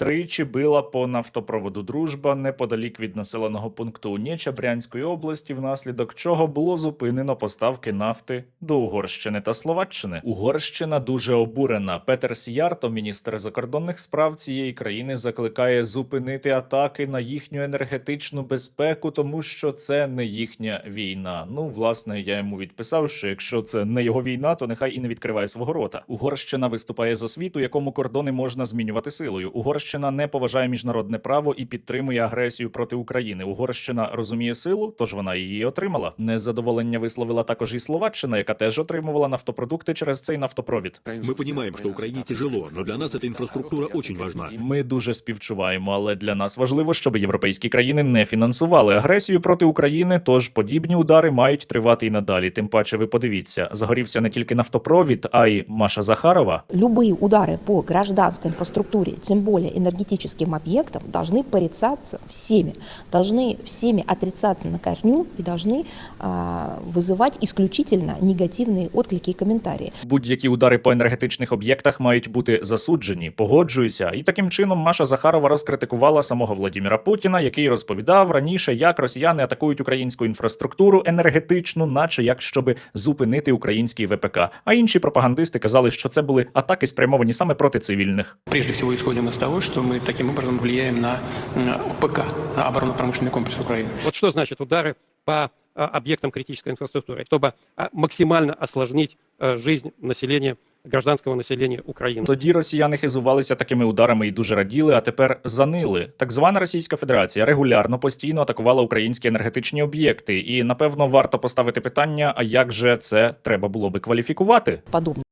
тричі била по нафтопроводу Дружба неподалік від населеного пункту Унєча Брянської області, внаслідок чого було зупинено поставки нафти до Угорщини та Словаччини. Угорщина дуже обурена. Петер Сіярто, міністр закордонних справ цієї країни, закликає зупинити атаки на їхню енергетичну безпеку, тому що це не їхня війна. Ну, власне, я йому відписав, що якщо це не його війна, то нехай і не відкриває свого рота. Угорщина виступає за світ, у якому кордони можна змінювати силою. Угорщина не поважає міжнародне право і підтримує агресію проти України. Угорщина розуміє силу, тож вона її отримала. Незадоволення висловила також і Словаччина, яка теж отримувала нафтопродукти через цей нафтопровід. Мы понимаем, что Украине тяжело, но для нас эта инфраструктура очень важна. Ми дуже співчуваємо, але для нас важливо, щоб європейські країни не фінансували агресію проти України. Тож подібні удари мають тривати і надалі. Тим паче, ви подивіться, загорівся не тільки нафтопровід, а й Маша Захарова. Любые удары по гражданской инфраструктуре, тем более энергетическим объектам, должны порицаться всеми, должны всеми отрицаться на корню и должны а, вызывать исключительно негативные отклики и комментарии. Будь-які удари по енергетичних об'єктах мають бути засуджені. Погоджуюся. І таким чином Маша Захарова розкритикувала самого Владіміра Путіна, який розповідав раніше, як росіяни атакують українську інфраструктуру енергетичну, наче як щоб зупинити український ВПК. А інші пропагандисти казали, що це були атаки спрямовані саме проти цивільних. Прежде всего исходим из того, что мы таким образом влияем на м, ОПК, на оборонно-промышленный комплекс Украины. Вот что значит удары по а, объектам критической инфраструктуры? Чтобы а, максимально осложнить а, жизнь населения, гражданского населения Украины. Тоді росіяни хизувалися такими ударами і дуже раділи, а тепер занили. Так звана Російська Федерація регулярно постійно атакувала українські енергетичні об'єкти, і напевно варто поставити питання: а як же це треба було би кваліфікувати? Подобные